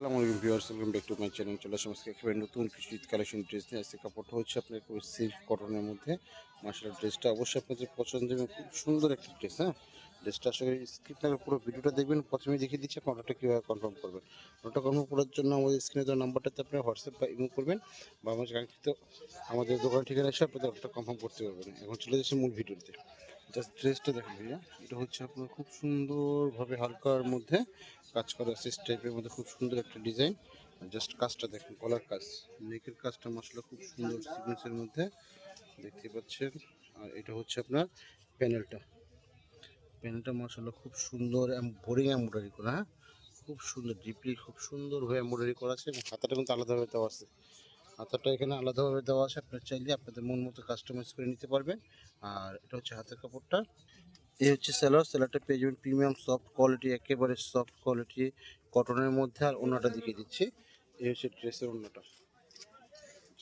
আসসালামু আলাইকুম viewers, welcome back to my channel. চলে আসলাম আজকে একেবারে নতুন কিছু ঈদ কালেকশন ড্রেস নিয়ে। আসছে কাপড়টা হচ্ছে আপনার একটু সিল্ক কটনের মধ্যে। মার্শাল ড্রেসটা অবশ্যই আপনাদের পছন্দ এবং খুব সুন্দর একটা ড্রেস হ্যাঁ? ড্রেসটা আসলে স্ক্রিপ্ট পুরো ভিডিওটা দেখবেন। প্রথমে দেখিয়ে দিচ্ছি আপনি অর্ডারটা কীভাবে কনফার্ম করবেন। অর্ডারটা কনফার্ম করার জন্য আমাদের স্ক্রিনে দেওয়া নাম্বারটাতে আপনি হোয়াটসঅ্যাপ বা ইমো করবেন বা আমাদের কাঙ্ক্ষিত আমাদের দোকান ঠিকানা এসে আপনাদের অর্ডারটা কনফার্ম করতে পারবেন। এখন চলে যাচ্ছে মূল ভিডিওতে। জাস্ট ড্রেসটা দেখেন ভাইয়া। এটা হচ্ছে আপনার খুব সুন্দরভাবে হালকার মধ্যে কাজ করা আছে টাইপের মধ্যে খুব সুন্দর একটা ডিজাইন জাস্ট কাজটা দেখেন, কলার কাজ। নেকের কাজটা মশলা খুব সুন্দর সিকোয়েন্সের মধ্যে দেখতে পাচ্ছেন। আর এটা হচ্ছে আপনার প্যানেলটা প্যানেলটা মশলা খুব সুন্দর বোরিং এমব্রয়ডারি করা হ্যাঁ? খুব সুন্দর ডিপলি খুব সুন্দরভাবে এমব্রয়ডারি করা আছে এবং হাতাটা কিন্তু আলাদাভাবে দেওয়া আছে। হাতাটা এখানে আলাদাভাবে দেওয়া আছে। আপনার চাইলে আপনাদের মন মতো কাস্টমাইজ করে নিতে পারবেন। আর এটা হচ্ছে হাতের কাপড়টা। এই হচ্ছে সেলার সেলারটা পেয়ে যাবেন প্রিমিয়াম সফট কোয়ালিটি একেবারে সফট কোয়ালিটি কটনের মধ্যে। আর ওনাটা দেখিয়ে দিচ্ছি। এই হচ্ছে ড্রেসের ওনাটা।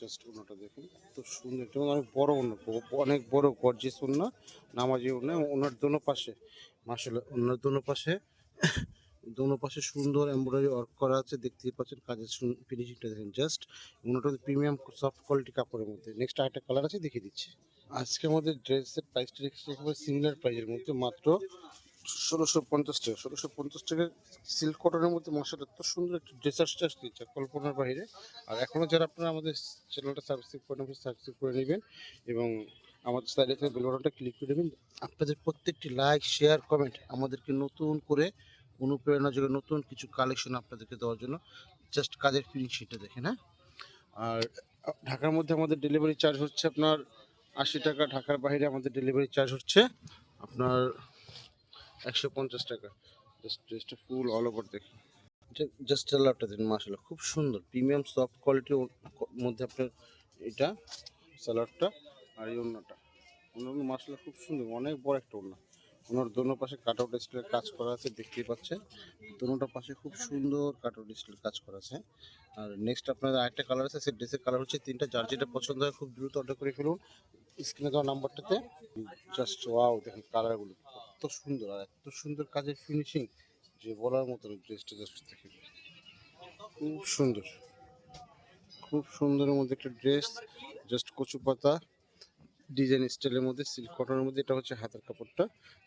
জাস্ট ওনাটা দেখুন। এত সুন্দর। এবং অনেক বড় ওনা। অনেক বড় গর্জিয়াস ওনা। নামাজি এবং ওনার দোনো পাশে মাসাল ওনার দোনো পাশে দোনো পাশে সুন্দর এমব্রয়ডারি ওয়ার্ক করা আছে। দেখতেই পাচ্ছেন কাজের ফিনিশিংটা দেখেন জাস্ট ওনাটা প্রিমিয়াম সফট কোয়ালিটি কাপড়ের মধ্যে। নেক্সট আরেকটা কালার আছে, দেখিয়ে দিচ্ছি। আজকে আমাদের ড্রেসের প্রাইসটা রেখেছি সিমিলার প্রাইসের মধ্যে, মাত্র ষোলোশো পঞ্চাশ টাকা। ষোলোশো পঞ্চাশ টাকার সিল্ক কটনের মধ্যে মশাটা এত সুন্দর একটা ড্রেস আসছে আসছে, যা কল্পনার বাইরে। আর এখনও যারা আপনারা আমাদের চ্যানেলটা সাবস্ক্রাইব করে নেবেন সাবস্ক্রাইব করে নেবেন এবং আমাদের সাইডে থেকে বেল বাটনটা ক্লিক করে নেবেন। আপনাদের প্রত্যেকটি লাইক শেয়ার কমেন্ট আমাদেরকে নতুন করে অনুপ্রেরণা যোগে নতুন কিছু কালেকশন আপনাদেরকে দেওয়ার জন্য। জাস্ট কাজের ফিনিশিংটা দেখেন হ্যাঁ? আর ঢাকার মধ্যে আমাদের ডেলিভারি চার্জ হচ্ছে আপনার আশি টাকা, ঢাকার বাইরে আমাদের ডেলিভারি চার্জ হচ্ছে আপনার একশো পঞ্চাশ টাকা। জাস্ট ড্রেসটা ফুল অল ওভার দেখুন। জাস্ট স্যালাডটা দিন মাসাল্লাহ খুব সুন্দর প্রিমিয়াম সফট কোয়ালিটির মধ্যে আপনার এটা স্যালাডটা আর এই অন্যটা অন্য মাসাল্লাহ খুব সুন্দর, অনেক বড় একটা অন্য ওনার দোনো পাশে কাট আউট স্টিলের কাজ করা আছে, দেখতেই পাচ্ছেন। দোনোটা পাশে খুব সুন্দর কাট আউট স্টিলের কাজ করা আছে। আর নেক্সট আপনার আরেকটা কালার আছে সেই ড্রেসের কালার হচ্ছে তিনটা। যার যেটা পছন্দ হয় খুব দ্রুত অর্ডার করে ফেলুন। স্ক্রিনে দেওয়া নাম্বারটাতে জাস্ট ওয়াও দেখুন কালারগুলো এত সুন্দর আর এত সুন্দর কাজের ফিনিশিং যে বলার মতন ড্রেসটা জাস্ট দেখে খুব সুন্দর। খুব সুন্দরের মধ্যে একটা ড্রেস জাস্ট কচু পাতা ডিজাইন স্টাইলের মধ্যে সিল্ক কটনের মধ্যে, এটা হচ্ছে হাতের কাপড়টা।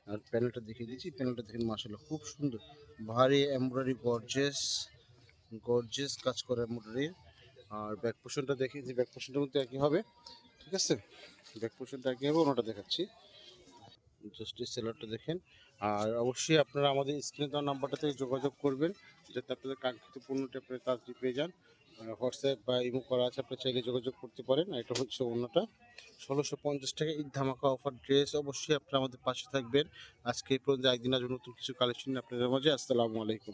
আর প্যানেলটা দেখিয়ে দিচ্ছি প্যানেলটা দেখেন মাসাল্লাহ খুব সুন্দর। ভারী এমব্রয়ডারি গর্জেস গর্জেস কাজ করে এমব্রয়ডারি আর ব্যাক পোর্শনটা দেখি যে ব্যাক পোর্শনটার মধ্যে একই হবে, ঠিক আছে? ব্যাক পোর্শনটা একই হবে, ওনাটা দেখাচ্ছি। জাস্ট সেলারটা দেখেন। আর অবশ্যই আপনারা আমাদের স্ক্রিনে দেওয়া নাম্বারটা থেকে যোগাযোগ করবেন, যাতে আপনাদের কাঙ্ক্ষিত পণ্যটি আপনারা তাড়াতাড়ি পেয়ে যান। হোয়াটসঅ্যাপ বা ইমো করা আছে আপনি চাইলে যোগাযোগ করতে পারেন। এটা হচ্ছে অন্যটা। ষোলোশো পঞ্চাশ টাকা ঈদ ধামাকা অফার ড্রেস অবশ্যই আপনারা আমাদের পাশে থাকবেন। আজকে এই পর্যন্ত একদিন আজ নতুন কিছু কালেকশন আপনাদের মাঝে। আসসালামু আলাইকুম।